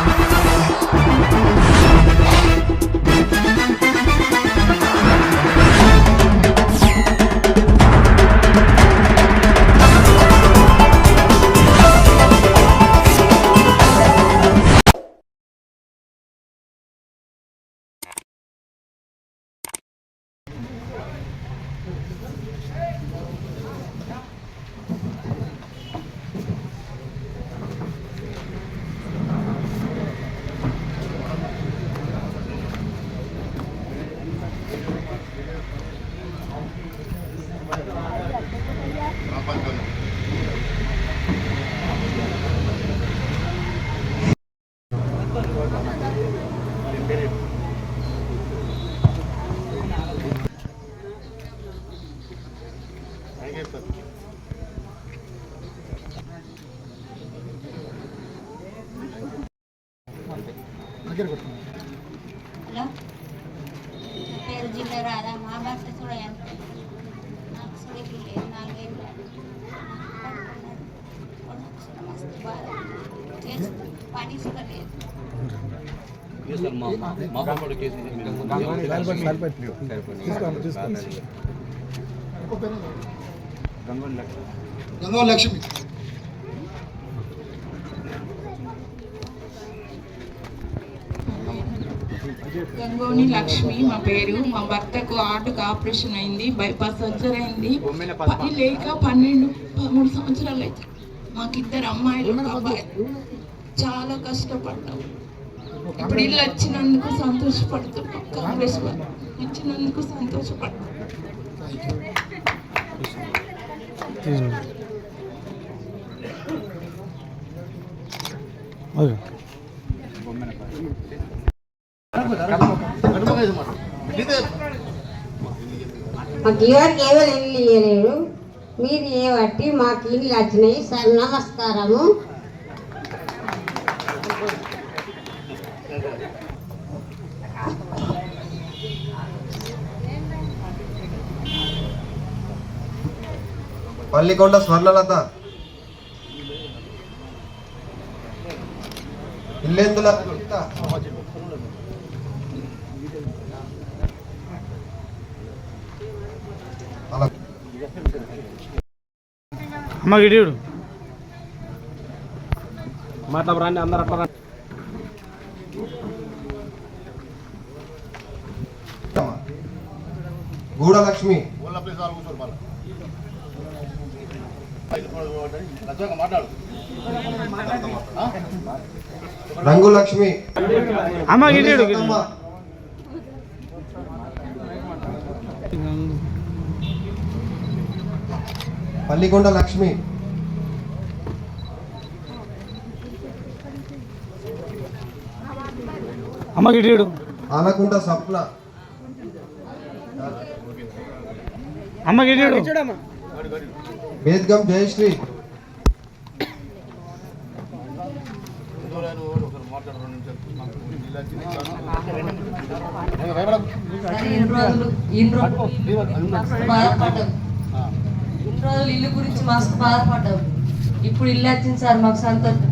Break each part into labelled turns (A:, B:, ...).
A: Música
B: Period. Lakshmi.
C: Gangoni Lakshmi మా పేరు. మా భర్తకు ఆటకు ఆపరేషన్ అయింది బైపాస్ సర్జరీ అయింది. పని లేక పన్నెండు పదమూడు సంవత్సరాలు అయితే మాకు ఇద్దరు అమ్మాయిలు చాలా కష్టపడ్డాం. ఇప్పుడు ఇల్లు వచ్చినందుకు సంతోషపడుతున్నాం కాంగ్రెస్ వాళ్ళు ఇచ్చినందుకు సంతోషపడుతున్నాం
D: మాకు ఎవరికి ఎవరు ఇల్లు ఇవ్వలేరు మీరు ఏ బట్టి మాకు ఇల్లు వచ్చినాయి. సార్ నమస్కారము.
E: పల్లికొండ స్వర్ణలత. ఇల్లెందుల
F: అమ్మ గిడియుడు మాట్లాడ రండి అందరు అట్లా రండి.
E: గూడలక్ష్మి.
A: మాట్లాడు.
E: రంగులక్ష్మి.
F: అమ్మ
E: సత్తమ్మ. పల్లికొండ లక్ష్మి.
F: అమ్మ గిడియుడు
E: ఆనకుంట సప్న
F: అమ్మ గిడియుడు
E: బేద్గం జయశ్రీ
G: ఇన్ని రోజులు ఇన్ని రోజులు మస్తు బాధపడ్డాం ఇన్ని రోజులు ఇల్లు గురించి మస్తు బాధపడ్డాం ఇప్పుడు ఇల్లు వచ్చింది సార్ మాకు సంతోషం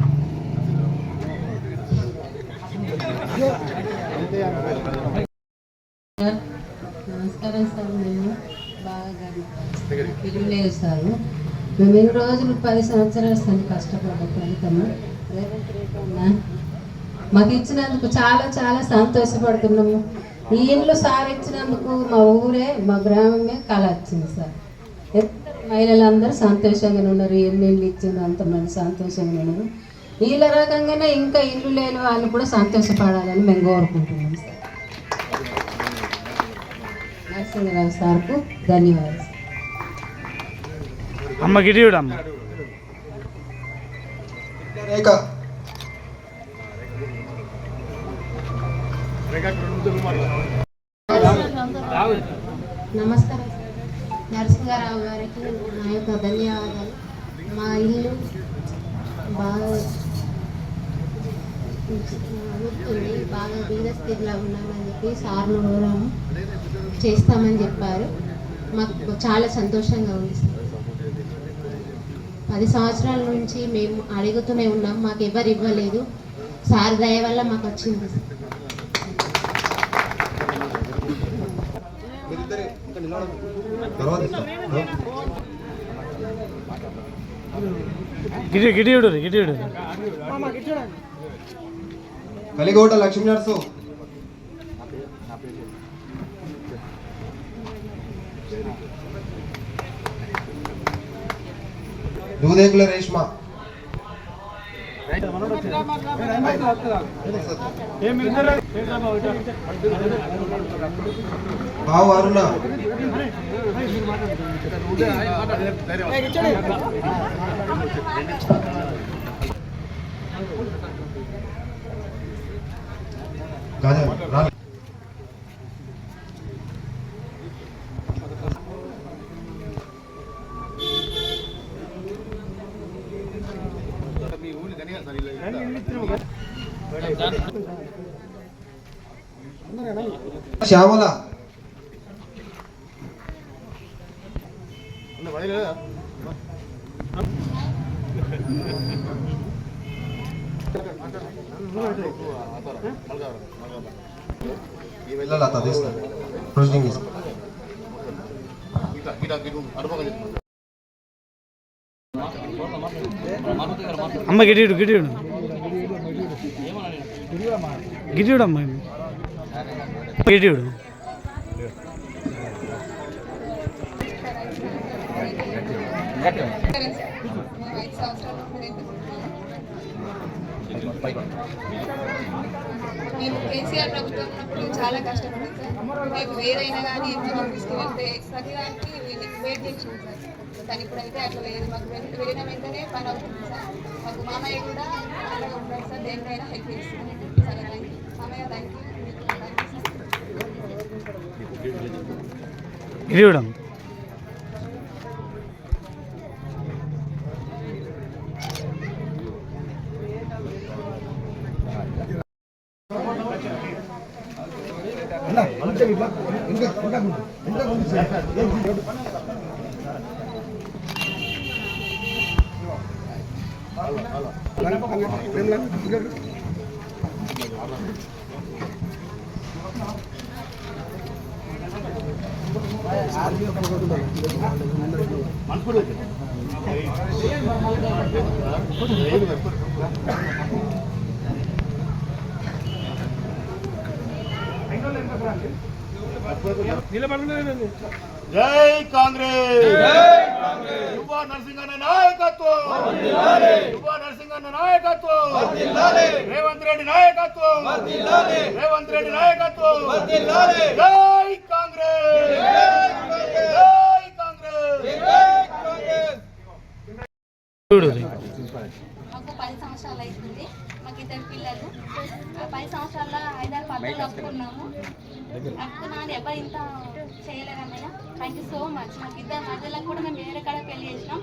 D: నమస్కారం సార్ మేము బాగా పిలుపు లేదు సార్ మేము ఎన్ని రోజులు పది సంవత్సరాలు సార్ కష్టపడ్డ ఫలితము రేవంత్ రెడ్డి అన్న మాకు ఇచ్చినందుకు చాలా చాలా సంతోషపడుతున్నాము. ఈ ఇండ్లు సార్ ఇచ్చినందుకు మా ఊరే మా గ్రామమే కళ వచ్చింది సార్. మహిళలందరూ సంతోషంగా ఉన్నారు. ఎన్ని ఇల్లు అంతమంది సంతోషంగా ఉన్నారు. వీళ్ళ రకంగానే ఇంకా ఇల్లు లేని వాళ్ళు కూడా సంతోషపడాలని మేము కోరుకుంటున్నాం సార్. నరసింహరావు సార్కు ధన్యవాదాలు
F: అమ్మ.
E: రేఖ.
D: నమస్కారం. నరసింహారావు గారికి నా యొక్క ధన్యవాదాలు. మా ఇల్లు బాగా ఉంటుంది బాగా బీద స్థితిలో ఉన్నామని చెప్పి సార్ను కోరాము. చేస్తామని చెప్పారు. మాకు చాలా సంతోషంగా ఉంది సార్. పది సంవత్సరాల నుంచి మేము అడుగుతూనే ఉన్నాం మాకు ఎవరు ఇవ్వలేదు. సార్ దయ వల్ల మాకు వచ్చింది
E: సార్ ఇంకా నిలబడండి. తర్వాత ఇస్తాం
F: గిడి గిడియుడు
E: కలిగోట లక్ష్మీ నర్సు. దూదేకుల రేష్మా. బావు అరుణ రా శ్యామల వెళ్ళాలి తీస్తాను ప్రొసీడింగ్
F: అమ్మ గిడియుడు గిడియుడు గిడియుడు అమ్మ
H: మేము కేసీఆర్ ప్రభుత్వం ఉన్నప్పుడు చాలా కష్టపడ్డాం సార్. మేము వేరైనా కానీ ఎప్పుడు తీసుకువెళ్తే ప్రతిదానికి వెయిట్ చేసాం సార్. కానీ ఇప్పుడైతే అట్లా లేదు. మాకు వెళ్ళిన వెంటనే పని అవుతుంది సార్. మాకు మామయ్య కూడా అలాగే ఉంటారు సార్. దేనికైనా హెల్ప్ చేస్తుంది సరే థ్యాంక్ యూ మామయ్య థ్యాంక్ యూ సార్
F: గిడియుడు అమ్మ
A: జై కాంగ్రెస్. యువ నరసింహన్న నాయకత్వం. యువ నరసింహన్న నాయకత్వం. రేవంత్ రెడ్డి నాయకత్వం. రేవంత్ రెడ్డి నాయకత్వం. జై కాంగ్రెస్. జై కాంగ్రెస్
F: గిడియుడు
H: మాకు పది సంవత్సరాలు అవుతుంది మాకు ఇద్దరు పిల్లలు ఆ పది సంవత్సరాల్లో ఐదారు పద్ధతులు అప్పుకున్నాము అప్పుకున్నాను ఎవరు ఇంత చేయలేరన్నయ్య థ్యాంక్ యూ సో మచ్ మాకు ఇద్దరు మధ్యలో కూడా మేము వేరే కాడ పెళ్ళి చేసినాం.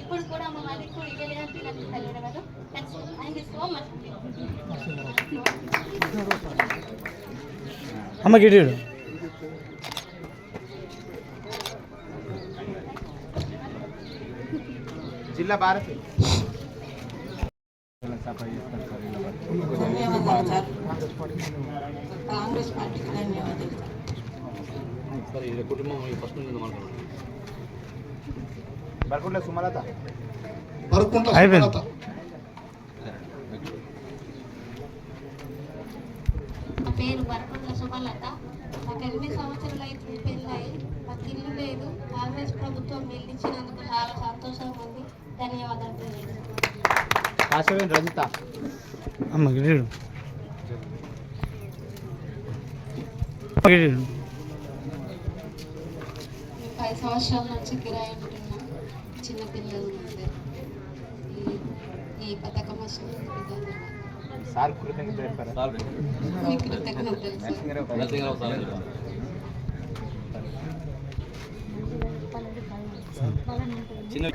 H: ఇప్పుడు కూడా మా మధ్యకు ఇవ్వలేని పిల్లలు తెలియదు కదా? థ్యాంక్ యూ సో మచ్
F: అమ్మ గిడియుడు
I: జిల్లా భారతి.
C: కాంగ్రెస్ పార్టీకి ధన్యవాదాలు. సార్
A: సరే ఇది కుటుంబం ఫస్ట్ నుంచి మాట్లాడండి
I: బర్కుంట్ల సుమలత.
B: వరకుంట
F: అయిపోయింది.
B: సుమలత.
H: నా పేరు వరకుంట్ల సుమలత. నాకు ఎనిమిది సంవత్సరాలు అయితే పెళ్ళాయి నాకు ఇల్లు లేదు. కాంగ్రెస్ ప్రభుత్వం ఇల్లు ఇచ్చినందుకు చాలా సంతోషంగా ఉంది. ధన్యవాదాలు
I: రజిత.
F: అమ్మ
H: నేను పది సంవత్సరాల నుంచి కిరాయి ఉంటున్నా చిన్నపిల్లలు ఉన్నారు ఈ పథకం వచ్చినందుకు
I: సార్
H: కృతజ్ఞతలు
A: చిన్న.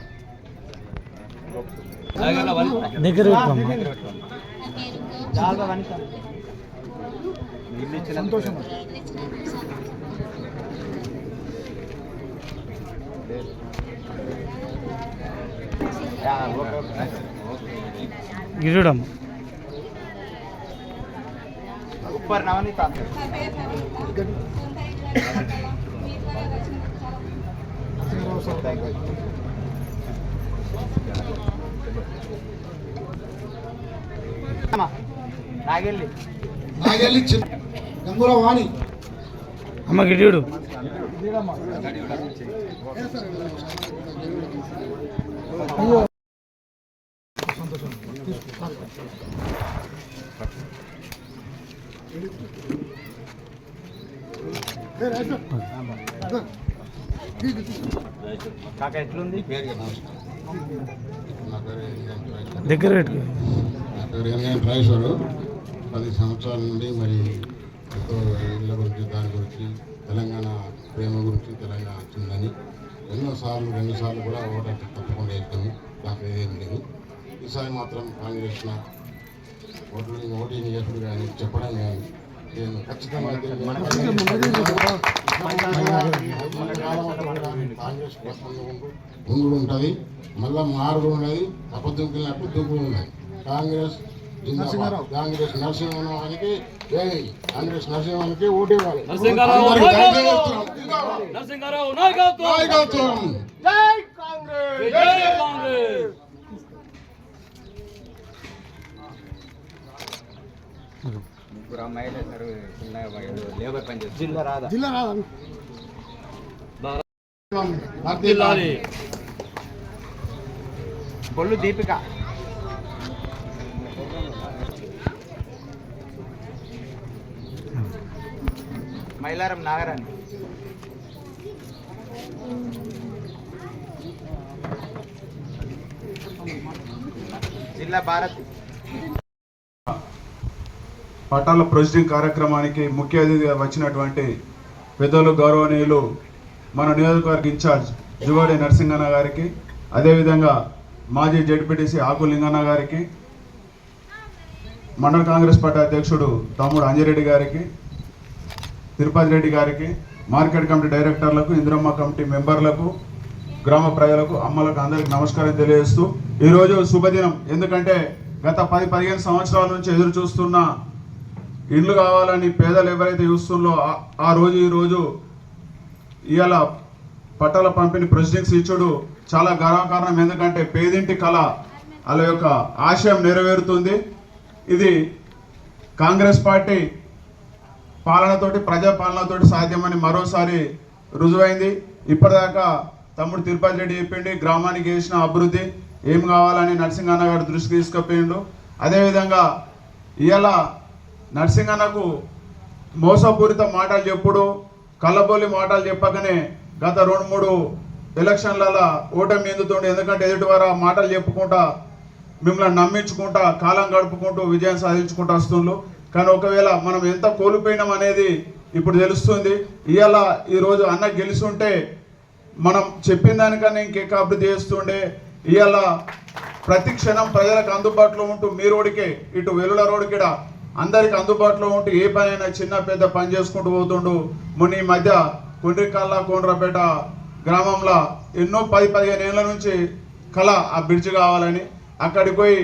F: దగ్గర
I: సంతోషం
H: ఇల్లు ఇచ్చినందుకు సంతోషం.
F: గిడియుడు అమ్మ
I: ఉప్పర్ నవనీత
H: నా పేరు నవనీత. సొంత ఇల్లు పక్కల. మీ ద్వారా వచ్చినందుకు
B: చిన్న గంగుల వాణి.
F: అమ్మ గిడియుడు
I: కాక ఎట్లుంది?
F: దగ్గర
B: రాజేశ్వరు పది సంవత్సరాల నుండి మరి ఎంతో ఇళ్ళ గురించి దాని గురించి తెలంగాణ ప్రేమ గురించి తెలంగాణ వచ్చిందని. ఎన్నోసార్లు రెండుసార్లు కూడా ఓటు తప్పకుండా వేస్తాము. నాకు ఏం లేదు. ఈసారి మాత్రం కాంగ్రెస్ ఓట్లు ఓటింగ్ చేసుడు కానీ చెప్పడం కానీ నేను ఖచ్చితంగా కాంగ్రెస్ ఉండు ఉంటుంది మళ్ళా మారుడు ఉన్నది అబద్ధం వెళ్ళినట్టు దుబ్బులు ఉన్నది. కాంగ్రెస్. కాంగ్రెస్ నరసింహనానికి జై కాంగ్రెస్ నరసింహానికి ఓటు ఇవ్వాలి.
A: నరసింహారావు నాయకత్వం! జై కాంగ్రెస్.
I: ముగ్గురు అమ్మాయిలు సార్ చిన్న లేబర్ పని చేస్తారు జిల్లా రాదా
B: జిల్లా
A: జిల్లాని
I: బొల్లు దీపిక. మైలారం నాగరాణి. జిల్లా భారతి.
J: పట్టాల ప్రొసీడింగ్ కార్యక్రమానికి ముఖ్య అతిథిగా వచ్చినటువంటి పెద్దలు గౌరవనీయులు మన నియోజకవర్గ ఇన్ఛార్జ్ జువాడి నరసింహన్న గారికి అదేవిధంగా మాజీ జడ్పీటీసీ ఆకు లింగన్న గారికి మండల కాంగ్రెస్ పార్టీ అధ్యక్షుడు తమ్ముడు అంజిరెడ్డి గారికి తిరుపతి రెడ్డి గారికి మార్కెట్ కమిటీ డైరెక్టర్లకు ఇందిరమ్మ కమిటీ మెంబర్లకు గ్రామ ప్రజలకు అమ్మలకు అందరికి నమస్కారం తెలియజేస్తూ ఈరోజు శుభదినం. ఎందుకంటే గత పది పదిహేను సంవత్సరాల నుంచి ఎదురు చూస్తున్న ఇండ్లు కావాలని పేదలు ఎవరైతే చూస్తున్నో ఆ- రోజు ఈ రోజు ఇవాళ పట్టాల పంపిణీ ప్రొసీడింగ్స్ ఇచ్చుడు. చాలా గర్వకారణం ఎందుకంటే పేదింటి కళ వాళ్ళ యొక్క ఆశయం నెరవేరుతుంది. ఇది కాంగ్రెస్ పార్టీ పాలనతోటి ప్రజాపాలనతోటి సాధ్యమని మరోసారి రుజువైంది. ఇప్పటిదాకా తమ్ముడు తిరుపతి రెడ్డి చెప్పిండి గ్రామానికి చేసిన అభివృద్ధి ఏం కావాలని నరసింహన్న గారి దృష్టికి తీసుకుపోయిండు. అదేవిధంగా ఇవాళ నరసింహనకు మోసపూరిత మాటలు చెప్పుడు కళ్ళబోలి మాటలు చెప్పకనే గత రెండు మూడు ఎలక్షన్లలో ఓటమి ఎందుతుండే? ఎందుకంటే ఎదుటి వారు మాటలు చెప్పుకుంటా మిమ్మల్ని నమ్మించుకుంటా కాలం గడుపుకుంటూ విజయం సాధించుకుంటూ వస్తుండ్రు కానీ ఒకవేళ మనం ఎంత కోల్పోయినాం అనేది ఇప్పుడు తెలుస్తుంది. ఇవాళ ఈరోజు అన్న గెలుస్తుంటే మనం చెప్పిన దానికన్నా ఇంకెక్క అభివృద్ధి చేస్తుండే. ఇవాళ ప్రతి క్షణం ప్రజలకు అందుబాటులో ఉంటూ మీ రోడ్డుకే ఇటు వెలుల రోడ్డుకిడ అందరికి అందుబాటులో ఉంటూ ఏ పనైనా చిన్న పెద్ద పని చేసుకుంటూ పోతుండు. మొన్న ఈ మధ్య కొండ్రికల్లా కోండ్రపేట గ్రామంలో ఎన్నో పది పదిహేను ఏళ్ళ నుంచి కళ ఆ బ్రిడ్జ్ కావాలని అక్కడికి పోయి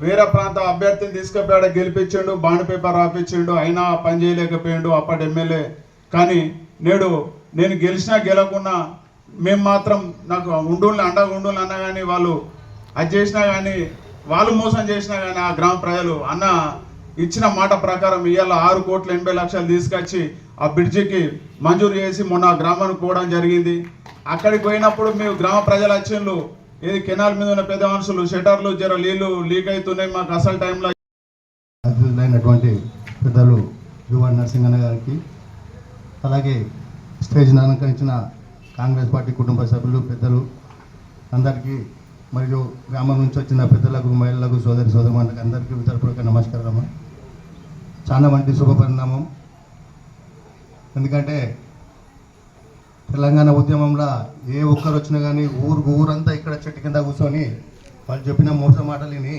J: వేరే ప్రాంత అభ్యర్థిని తీసుకుపోయాడు గెలిపించిండు బాండ్ పేపర్ రాపించిండు అయినా పని చేయలేకపోయిండు అప్పటి ఎమ్మెల్యే. కానీ నేడు నేను గెలిచినా గెలకున్నా మేము మాత్రం నాకు ఉండుల్ని అండగా ఉండుల్ని అన్నా కానీ వాళ్ళు అది చేసినా కానీ వాళ్ళు మోసం చేసినా కానీ ఆ గ్రామ ప్రజలు అన్న ఇచ్చిన మాట ప్రకారం ఇవాళ ఆరు కోట్ల ఎనభై లక్షలు తీసుకొచ్చి ఆ బ్రిడ్జికి మంజూరు చేసి మొన్న గ్రామానికి పోవడం జరిగింది. అక్కడికి పోయినప్పుడు మేము గ్రామ ప్రజల వచ్చిండ్రు. ఏది కెనాల్ మీద ఉన్న పెద్ద మనుషులు షటర్లు జర నీళ్ళు లీక్ అవుతున్నాయి మాకు అసలు టైంలో.
B: అతిథులైనటువంటి పెద్దలు యువ నరసింహన్న గారికి అలాగే స్టేజ్ అలంకరించిన కాంగ్రెస్ పార్టీ కుటుంబ సభ్యులు పెద్దలు అందరికీ మరియు గ్రామం నుంచి వచ్చిన పెద్దలకు మహిళలకు సోదరి సోదరులకు అందరికీ వితరపూర్వక నమస్కారం చాలా మంచి శుభ పరిణామం. ఎందుకంటే తెలంగాణ ఉద్యమంలో ఏ ఒక్కరు వచ్చినా కానీ ఊరు ఊరంతా ఇక్కడ చెట్టు కింద కూర్చొని వాళ్ళు చెప్పిన మోస మాటలు విని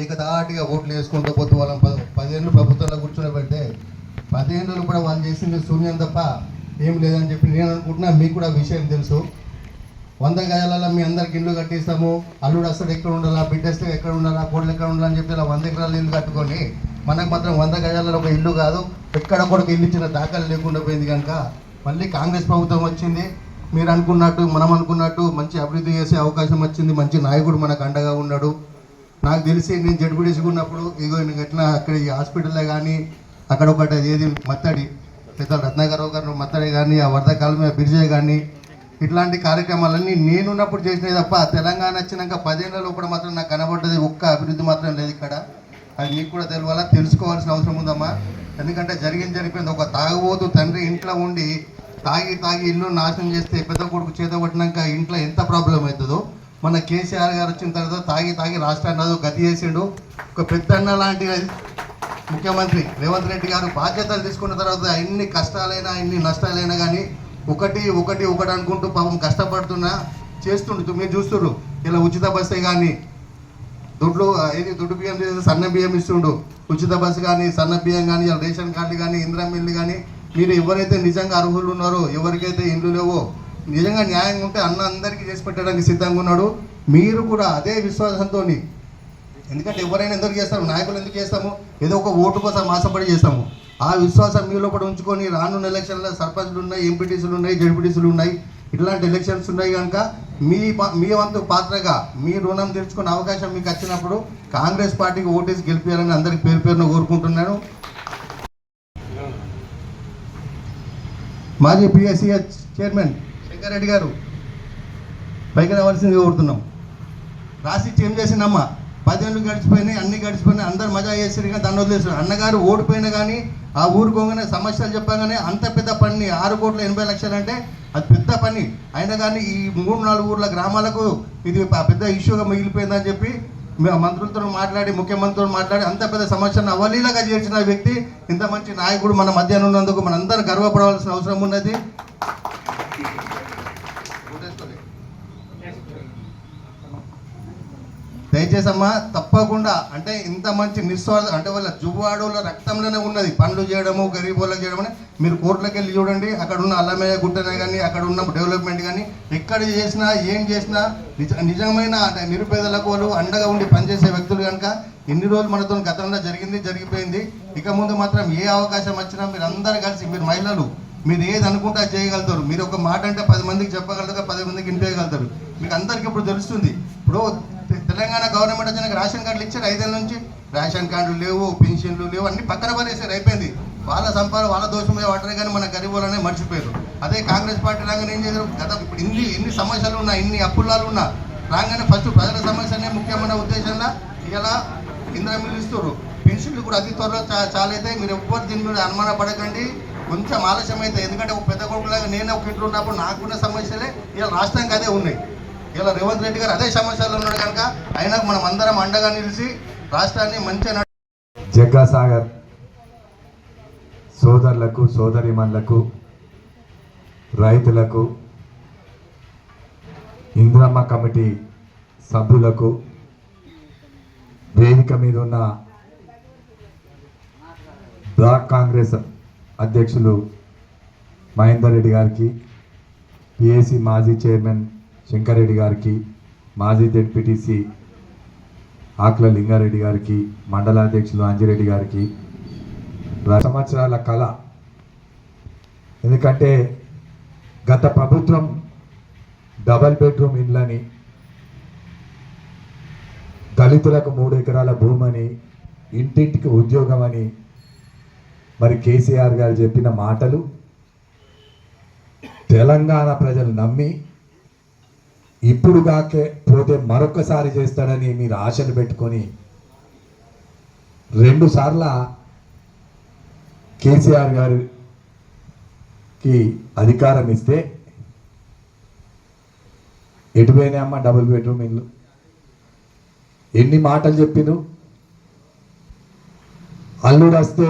B: ఏకదాటిగా ఓట్లు వేసుకుంటూ పోతూ వాళ్ళని ప ప్రభుత్వంలో కూర్చొని పెడితే కూడా వాళ్ళు చేసింది శూన్యం తప్ప ఏం లేదని చెప్పి నేను అనుకుంటున్నా మీకు కూడా విషయం తెలుసు. వంద గజాలలో మీ అందరికి ఇల్లు కట్టిస్తాము అల్లుడు అసలు ఎక్కడ ఉండాలా బిడ్డ ఎక్కడ ఉండాలా కోడలు ఎక్కడ ఉండాలని చెప్పి ఇలా వంద ఎకరాలు ఇల్లు కట్టుకొని
K: మనకు మాత్రం వంద గజాలలో ఒక ఇల్లు కాదు ఎక్కడ కొడుకు ఇల్లు ఇచ్చిన దాఖలు లేకుండా పోయింది కనుక మళ్ళీ కాంగ్రెస్ ప్రభుత్వం వచ్చింది. మీరు అనుకున్నట్టు మనం అనుకున్నట్టు మంచి అభివృద్ధి చేసే అవకాశం వచ్చింది. మంచి నాయకుడు మనకు అండగా ఉన్నాడు. నాకు తెలిసి నేను జడ్పీటీసుకున్నప్పుడు ఇగో నేను ఎట్లా అక్కడ ఈ హాస్పిటల్లో కానీ అక్కడ ఒకటి ఏది మత్తడి పెద్ద రత్నాకరావు గారు మత్తడి కానీ ఆ వరద కాలమే బిర్జే కానీ ఇట్లాంటి కార్యక్రమాలన్నీ నేనున్నప్పుడు చేసినవి తప్ప తెలంగాణ వచ్చినాక పదేళ్ళ లోపల మాత్రం నాకు కనబడ్డది ఒక్క అభివృద్ధి మాత్రం లేదు ఇక్కడ. అది మీకు కూడా తెలియాలా తెలుసుకోవాల్సిన అవసరం ఉందమ్మా. ఎందుకంటే జరిగింది జరిగిపోయింది. ఒక తాగుబోతు తండ్రి ఇంట్లో ఉండి తాగి తాగి ఇల్లు నాశనం చేస్తే పెద్ద కొడుకు చేత కొట్టినాక ఇంట్లో ఎంత ప్రాబ్లం అవుతుందో. మన కేసీఆర్ గారు వచ్చిన తర్వాత తాగి తాగి రాష్ట్రాన్ని అదో గతి చేసిండు. ఒక పెద్దన్న లాంటి ముఖ్యమంత్రి రేవంత్ రెడ్డి గారు బాధ్యతలు తీసుకున్న తర్వాత ఎన్ని కష్టాలైనా ఎన్ని నష్టాలైనా కానీ ఒకటి ఒకటి ఒకటి అనుకుంటూ పాపం కష్టపడుతున్నా చేస్తుండు. మీరు చూస్తున్నారు ఇలా ఉచిత బస్సే కానీ దొడ్లు ఏది దొడ్డు బియ్యం చేసి సన్న బియ్యం ఇస్తుండు. ఉచిత బస్సు కానీ సన్న బియ్యం కానీ రేషన్ కార్డు కానీ ఇందిరా మిల్లు కానీ మీరు ఎవరైతే నిజంగా అర్హులు ఉన్నారో ఎవరికైతే ఇండ్లు లేవో నిజంగా న్యాయంగా ఉంటే అన్న అందరికీ చేసి పెట్టడానికి సిద్ధంగా ఉన్నాడు. మీరు కూడా అదే విశ్వాసంతో ఎందుకంటే ఎవరైనా ఎందుకు చేస్తాము నాయకులు ఎందుకు చేస్తాము? ఏదో ఒక ఓటు కోసం ఆశపడి చేస్తాము. ఆ విశ్వాసం మీలో కూడా ఉంచుకొని రానున్న ఎలక్షన్లో సర్పంచ్లు ఉన్నాయి ఎంపీటీసీలు ఉన్నాయి జడ్పీటీసీలు ఉన్నాయి. ఇట్లాంటి ఎలక్షన్స్ ఉన్నాయి కనుక మీ మీ వంతు పాత్రగా మీ రుణం తీర్చుకునే అవకాశం మీకు వచ్చినప్పుడు కాంగ్రెస్ పార్టీకి ఓటేసి గెలిపించాలని అందరికి పేరు పేరున కోరుకుంటున్నాను. మాజీ పిఎస్సిఎస్ చైర్మన్ శంకర్ గారు పైకి రావాల్సింది కోరుతున్నాం. రాసి ఏం చేసిందమ్మా పదేళ్ళు గడిచిపోయినాయి అన్ని గడిచిపోయినాయి అందరు మజా చేసారు కానీ దాన్ని వదిలేసారు అన్నగారు ఓడిపోయినా కానీ ఆ ఊరుకోగానే సమస్యలు చెప్పగానే అంత పెద్ద పని ఆరు కోట్ల ఎనభై లక్షలు అంటే అది పెద్ద పని. అయినా కానీ ఈ మూడు నాలుగు ఊర్ల గ్రామాలకు ఇది పెద్ద ఇష్యూగా మిగిలిపోయిందని చెప్పి మంత్రులతో మాట్లాడి ముఖ్యమంత్రితో మాట్లాడి అంత పెద్ద సమస్యను అవలీలగా చేర్చిన వ్యక్తి ఇంత మంచి నాయకుడు మన మధ్యాహ్నం ఉన్నందుకు మనందరం గర్వపడవలసిన అవసరం ఉన్నది. దయచేసి అమ్మా తప్పకుండా. అంటే ఇంత మంచి నిస్వార్థ అంటే వాళ్ళ జువ్వాడోళ్ళ రక్తంలోనే ఉన్నది. పనులు చేయడము గరీబోళ్ళకి చేయడం అని. మీరు కోర్టులకు వెళ్ళి చూడండి. అక్కడ ఉన్న అల్లమయ్య గుట్టనే కానీ అక్కడ ఉన్న డెవలప్మెంట్ కానీ ఎక్కడ చేసినా ఏం చేసినా నిజ నిజమైన అంటే నిరుపేదలకు వాళ్ళు అండగా ఉండి పనిచేసే వ్యక్తులు కనుక ఎన్ని రోజులు మనతో గతంలో జరిగింది జరిగిపోయింది. ఇక ముందు మాత్రం ఏ అవకాశం వచ్చినా మీరు అందరు కలిసి మీరు మహిళలు మీరు ఏది అనుకుంటే అది చేయగలుగుతారు. మీరు ఒక మాట అంటే పది మందికి చెప్పగలుగుతారు పది మందికి వినిపించగలుగుతారు మీకు అందరికీ ఇప్పుడు తెలుస్తుంది. ఇప్పుడు తెలంగాణ గవర్నమెంట్ వచ్చినాక రేషన్ కార్డులు ఇచ్చారు ఐదేళ్ళ నుంచి. రేషన్ కార్డులు లేవు పెన్షన్లు లేవు అన్ని పక్కన పడేసారు అయిపోయింది. వాళ్ళ సంపాదన వాళ్ళ దోషమే వాటరే కానీ మన గరీబులనే మర్చిపోయారు. అదే కాంగ్రెస్ పార్టీ రాగానే ఏం చేశారు? గత ఇప్పుడు ఇన్ని ఇన్ని సమస్యలు ఉన్నా ఇన్ని అప్పులాలు ఉన్నా రాగానే ఫస్ట్ ప్రజల సమస్యనే ముఖ్యమైన ఉద్దేశంగా ఇలా ఇంద్ర ఇస్తారు పెన్షన్లు కూడా అతి త్వరలో చా- చాలైతే మీరు ఎవ్వరు దీని మీద అనుమాన పడకండి. కొంచెం ఆలస్యం అవుతుంది ఎందుకంటే ఒక పెద్ద కొడుకులాగా నేను ఒక ఇంట్లో ఉన్నప్పుడు నాకున్న సమస్యలే ఇలా రాష్ట్రానికి అదే ఉన్నాయి. ఇలా రేవంత్ రెడ్డి గారు అదే సమస్యల్లో ఉన్నాడు కనుక అయినా మనం అందరం అండగా నిలిచి రాష్ట్రాన్ని మంచిగా జగ్గా
L: జగ్గాసాగర్ సోదరులకు సోదరిమన్లకు రైతులకు ఇంద్రమ్మ కమిటీ సభ్యులకు వేదిక మీద ఉన్న బ్లాక్ కాంగ్రెస్ అధ్యక్షులు మహేందర్ రెడ్డి గారికి పిఏసి మాజీ చైర్మన్ శంకరెడ్డి గారికి మాజీ జెడ్పీటీసీ ఆకుల లింగారెడ్డి గారికి మండలాధ్యక్షులు అంజిరెడ్డి గారికి సంవత్సరాల కళ. ఎందుకంటే గత ప్రభుత్వం డబల్ బెడ్రూమ్ ఇండ్లని దళితులకు మూడు ఎకరాల భూమని ఇంటింటికి ఉద్యోగం అని మరి కేసీఆర్ గారు చెప్పిన మాటలు తెలంగాణ ప్రజలు నమ్మి ఇప్పుడు కాకే పోతే మరొకసారి చేస్తాడని మీరు ఆశలు పెట్టుకొని రెండు సార్ల కేసీఆర్ గారికి అధికారం ఇస్తే ఎటు అమ్మ డబుల్ బెడ్రూమ్ ఇల్లు? ఎన్ని మాటలు చెప్పిండు? అల్లుడు వస్తే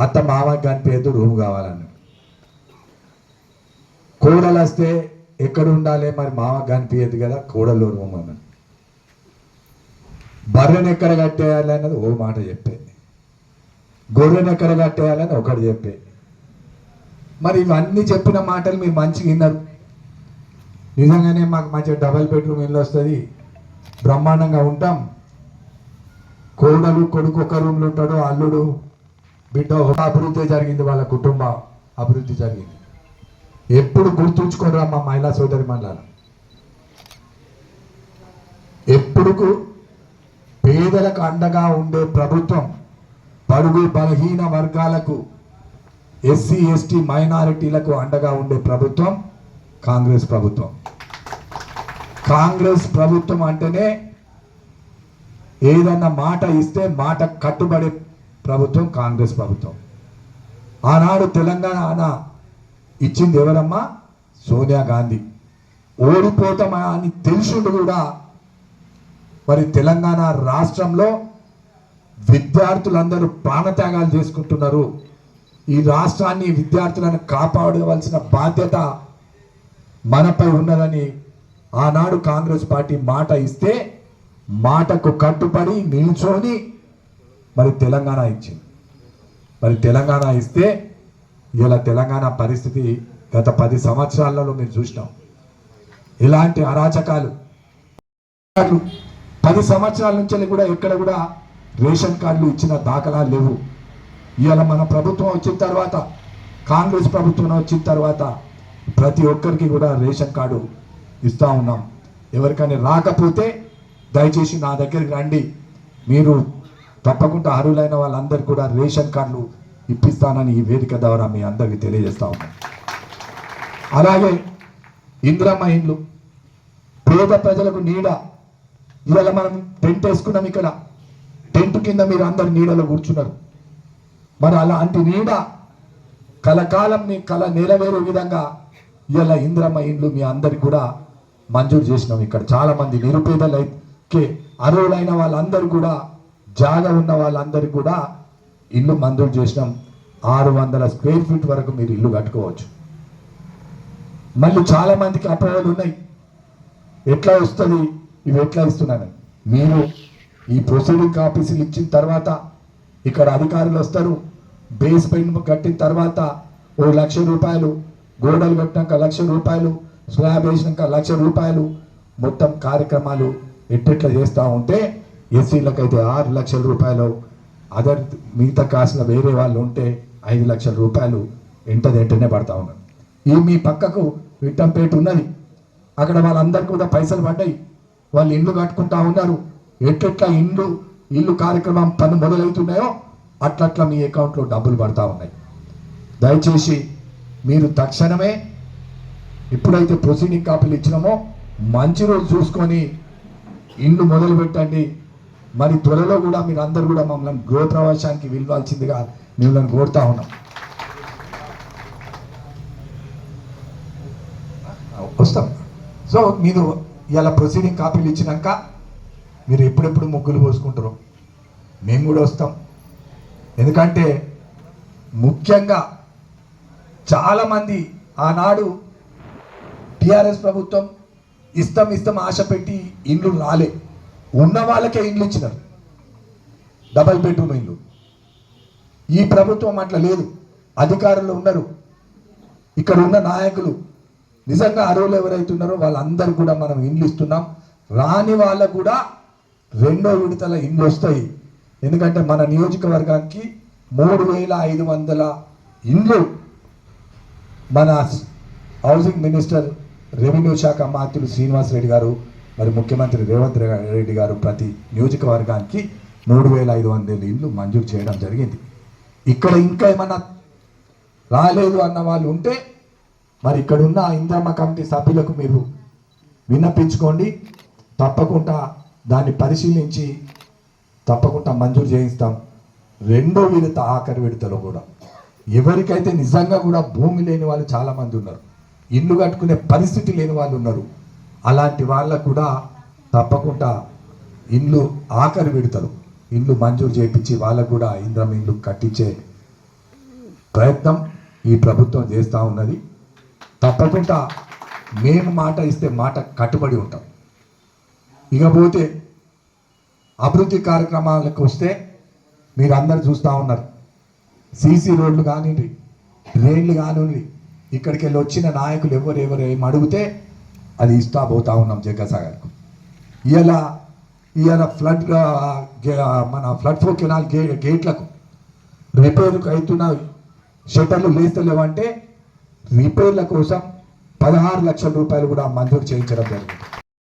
L: అత్త మామకి కనిపించదు రూమ్ కావాలన్నాడు. కోడలు వస్తే ఎక్కడ ఉండాలి మరి మామ కనిపించదు కదా కోడలు మమ్మల్ని అన్నాడు బర్రెను ఎక్కడ కట్టేయాలి అన్నది ఓ మాట చెప్పే. గొర్రెను ఎక్కడ కట్టేయాలని ఒకటి చెప్పే. మరి ఇవన్నీ చెప్పిన మాటలు మీరు మంచిగా విన్నారు. నిజంగానే మాకు మంచి డబల్ బెడ్రూమ్ ఇల్లు వస్తుంది. బ్రహ్మాండంగా ఉంటాం. కోడలు కొడుకు ఒక రూమ్లో ఉంటాడు అల్లుడు బిడ్డ ఒక అభివృద్ధి జరిగింది వాళ్ళ కుటుంబ. అభివృద్ధి జరిగింది. ఎప్పుడు గుర్తుంచుకోరా మా మహిళా సోదరి మండలం ఎప్పుడు పేదలకు అండగా ఉండే ప్రభుత్వం పరుగు బలహీన వర్గాలకు ఎస్సీ ఎస్టీ మైనారిటీలకు అండగా ఉండే ప్రభుత్వం కాంగ్రెస్ ప్రభుత్వం. కాంగ్రెస్ ప్రభుత్వం అంటేనే ఏదన్నా మాట ఇస్తే మాట కట్టుబడే ప్రభుత్వం కాంగ్రెస్ ప్రభుత్వం. ఆనాడు తెలంగాణ ఇచ్చింది ఎవరమ్మా? సోనియా గాంధీ. ఓడిపోతామా అని తెలుసుడు కూడా మరి తెలంగాణ రాష్ట్రంలో విద్యార్థులందరూ ప్రాణత్యాగాలు చేసుకుంటున్నారు. ఈ రాష్ట్రాన్ని విద్యార్థులను కాపాడవలసిన బాధ్యత మనపై ఉన్నదని ఆనాడు కాంగ్రెస్ పార్టీ మాట ఇస్తే మాటకు కట్టుబడి నిల్చొని మరి తెలంగాణ ఇచ్చింది. మరి తెలంగాణ ఇస్తే ఇలా తెలంగాణ పరిస్థితి గత పది సంవత్సరాలలో మీరు చూసినాం. ఇలాంటి అరాచకాలు పది సంవత్సరాల నుంచి కూడా ఎక్కడ కూడా రేషన్ కార్డులు ఇచ్చిన దాఖలాలు లేవు. ఇవాళ మన ప్రభుత్వం వచ్చిన తర్వాత కాంగ్రెస్ ప్రభుత్వం వచ్చిన తర్వాత ప్రతి ఒక్కరికి కూడా రేషన్ కార్డు ఇస్తూ ఉన్నాం. ఎవరికైనా రాకపోతే దయచేసి నా దగ్గరికి రండి. మీరు తప్పకుండా అర్హులైన వాళ్ళందరికీ కూడా రేషన్ కార్డులు ఇప్పిస్తానని ఈ వేదిక ద్వారా మీ అందరికీ తెలియజేస్తా ఉన్నాను. అలాగే ఇందిరమ్మ ఇండ్లు పేద ప్రజలకు నీడ. ఇవాళ మనం టెంట్ వేసుకున్నాం ఇక్కడ. టెంట్ కింద మీరు అందరు నీడలో కూర్చున్నారు. మరి అలాంటి నీడ కలకాలం మీ కళ నెరవేరే విధంగా ఇవాళ ఇందిరమ్మ ఇండ్లు మీ అందరికి కూడా మంజూరు చేసినాం ఇక్కడ. చాలా మంది నిరుపేదలైతే అర్హులైన వాళ్ళందరూ కూడా జాగా ఉన్న వాళ్ళందరికీ కూడా ఇల్లు మంజూరు చేసినాం. ఆరు వందల స్క్వేర్ ఫీట్ వరకు మీరు ఇల్లు కట్టుకోవచ్చు. మళ్ళీ చాలా మందికి అపోహలు ఉన్నాయి. ఎట్లా వస్తుంది? ఇవి ఎట్లా ఇస్తున్నాను? మీరు ఈ ప్రొసీడింగ్ ఆఫీసులు ఇచ్చిన తర్వాత ఇక్కడ అధికారులు వస్తారు. బేస్ పెయింట్ కట్టిన తర్వాత ఓ లక్ష రూపాయలు గోడలు కట్టినాక లక్ష రూపాయలు స్లాబ్ వేసినాక లక్ష రూపాయలు మొత్తం కార్యక్రమాలు ఎట్టెట్లా చేస్తూ ఉంటే ఎస్సీలకైతే ఆరు లక్షల రూపాయలు అదర్ మిగతా కాసిన వేరే వాళ్ళు ఉంటే ఐదు లక్షల రూపాయలు ఎంటది వెంటనే పడతా ఉన్నారు. ఈ మీ పక్కకు విట్టంపేట ఉన్నది. అక్కడ వాళ్ళందరికీ కూడా పైసలు పడ్డాయి. వాళ్ళు ఇల్లు కట్టుకుంటా ఉన్నారు. ఎట్లెట్లా ఇల్లు ఇల్లు కార్యక్రమం పని మొదలవుతున్నాయో అట్లట్లా మీ అకౌంట్లో డబ్బులు పడతా ఉన్నాయి. దయచేసి మీరు తక్షణమే ఎప్పుడైతే ప్రొసీడింగ్ కాపీలు ఇచ్చినామో మంచి రోజు చూసుకొని ఇల్లు మొదలు పెట్టండి మరి త్వరలో కూడా మీరు అందరు కూడా మమ్మల్ని గృహ ప్రవేశానికి వెళ్ళాల్సిందిగా మిమ్మల్ని కోరుతా ఉన్నాం. వస్తాం. సో మీరు ఇలా ప్రొసీడింగ్ కాపీలు ఇచ్చినాక మీరు ఎప్పుడెప్పుడు ముగ్గులు పోసుకుంటారు మేము కూడా వస్తాం. ఎందుకంటే ముఖ్యంగా చాలామంది ఆనాడు టిఆర్ఎస్ ప్రభుత్వం ఇష్టం ఇష్టం ఆశ పెట్టి ఇండ్లు రాలే. ఉన్న వాళ్ళకే ఇండ్లు ఇచ్చినారు. డబల్ బెడ్రూమ్ ఇండ్లు ఈ ప్రభుత్వం అట్లా లేదు. అధికారులు ఉన్నారు. ఇక్కడ ఉన్న నాయకులు. నిజంగా అరువులు ఎవరైతే ఉన్నారో వాళ్ళందరూ కూడా మనం ఇండ్లు ఇస్తున్నాం. రాని వాళ్ళకు కూడా రెండో విడతల ఇండ్లు వస్తాయి. ఎందుకంటే మన నియోజకవర్గానికి మూడు వేల ఐదు వందల ఇండ్లు మన హౌసింగ్ మినిస్టర్ రెవెన్యూ శాఖ మంత్రులు శ్రీనివాస్ రెడ్డి గారు మరి ముఖ్యమంత్రి రేవంత్ రెడ్డి గారు ప్రతి నియోజకవర్గానికి మూడు వేల ఐదు వందల ఇండ్లు మంజూరు చేయడం జరిగింది. ఇక్కడ ఇంకా ఏమన్నా రాలేదు అన్న వాళ్ళు ఉంటే మరి ఇక్కడున్న ఇంద్రమ్మ కమిటీ సభ్యులకు మీరు విన్నపించుకోండి. తప్పకుండా దాన్ని పరిశీలించి తప్పకుండా మంజూరు చేయిస్తాం. రెండో విడత ఆఖరి విడతలో కూడా. ఎవరికైతే నిజంగా కూడా భూమి లేని వాళ్ళు చాలామంది ఉన్నారు. ఇల్లు కట్టుకునే పరిస్థితి లేని వాళ్ళు ఉన్నారు. అలాంటి వాళ్ళకు కూడా తప్పకుండా ఇల్లు ఆఖరి విడతలు ఇండ్లు మంజూరు చేయించి వాళ్ళకు కూడా ఇంద్రం ఇల్లు కట్టించే ప్రయత్నం ఈ ప్రభుత్వం చేస్తూ ఉన్నది. తప్పకుండా మేము మాట ఇస్తే మాట కట్టుబడి ఉంటాం. ఇకపోతే అభివృద్ధి కార్యక్రమాలకు వస్తే మీరు అందరు చూస్తూ ఉన్నారు. సీసీ రోడ్లు కానివ్వండి రైళ్ళు కానివ్వండి ఇక్కడికి వెళ్ళి వచ్చిన నాయకులు ఎవరు ఎవరు ఏం అడిగితే అది ఇస్తా పోతా ఉన్నాం జగ్గసాగర్కు ఇవాళ ఇవాళ ఫ్లడ్ గే- మన ఫ్లడ్ ఫ్లో కెనాల్ గే గేట్లకు రిపేర్కు అవుతున్న షట్టర్లు లేస్తలేవంటే రిపేర్ల కోసం పదహారు లక్షల రూపాయలు కూడా మంజూరు చేయించడం జరిగింది.